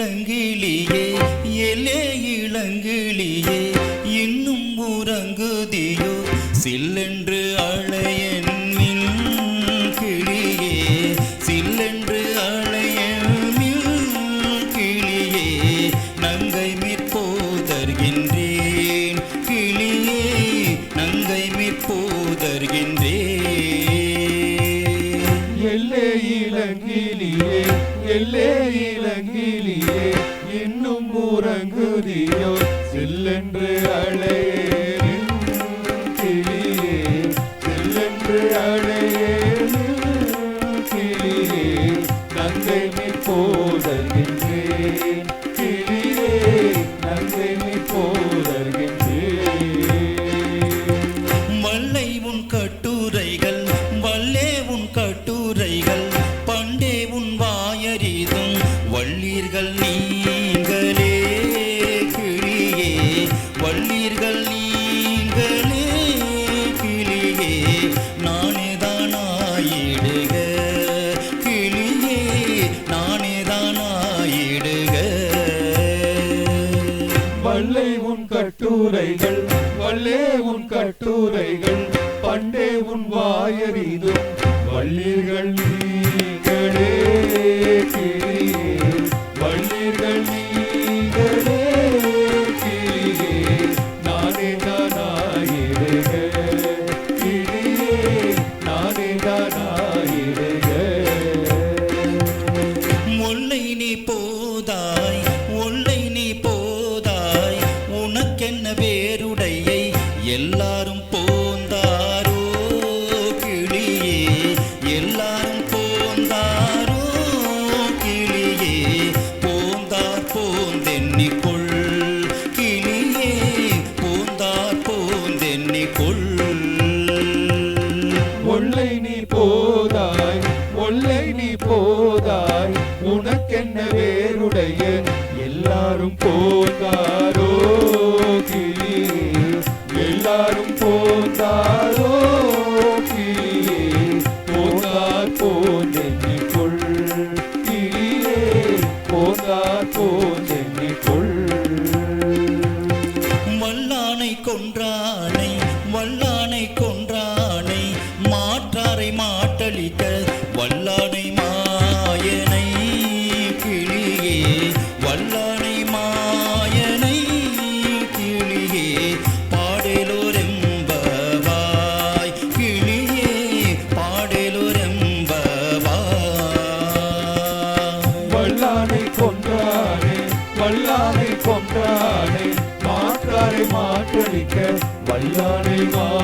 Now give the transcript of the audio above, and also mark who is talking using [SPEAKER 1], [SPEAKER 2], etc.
[SPEAKER 1] இளங்கிளியே எலே இளங்கிளியே இன்னும் உறங்குதியோ? சில்லென்று அழையன் மின் கிளியே சில்லென்று அழையன் கிளியே நங்கை மிற்போதர்கின்றேன் கிளியே நங்கை மிற்போதர்கின்றேன்
[SPEAKER 2] எல்லே இலங்கிலியே எல்லே இலங்கிலியே இன்னும் உறங்குதியோ செல்லென்று அழையேன் கிளியே சில்லென்று அழையேன் கிளியே
[SPEAKER 1] தந்தை போ வள்ளீர்கள் நீங்களே கிளியே வள்ளீர்கள் நீங்களே கிளியே நானே தானாயிடுக கிளியே நானே தானாயிடுக
[SPEAKER 2] வள்ளை உன் கட்டுரைகள் வள்ளே உன் கட்டுரைகள் பண்டே உன் வாயறிதும் வள்ளீர்கள் நீங்களே கிளியே. நானே தானாயிருக நானே
[SPEAKER 1] தானா நீ போதாய். உனக்கென்ன வேறுடைய? எல்லாரும் போந்தாரோ கிளியே. எல்லாரும் போந்தாரோ கிளியே. போந்தார் போந்தென்னிக்கொள் கிளியே. போந்தார் போந்தென்னிக்கொள் வல்லானை கொன்றானை வல்லானை வல்லானை
[SPEAKER 2] கொன்றானே மாற்றாரை மாற்றளிக்க வல்லானை மா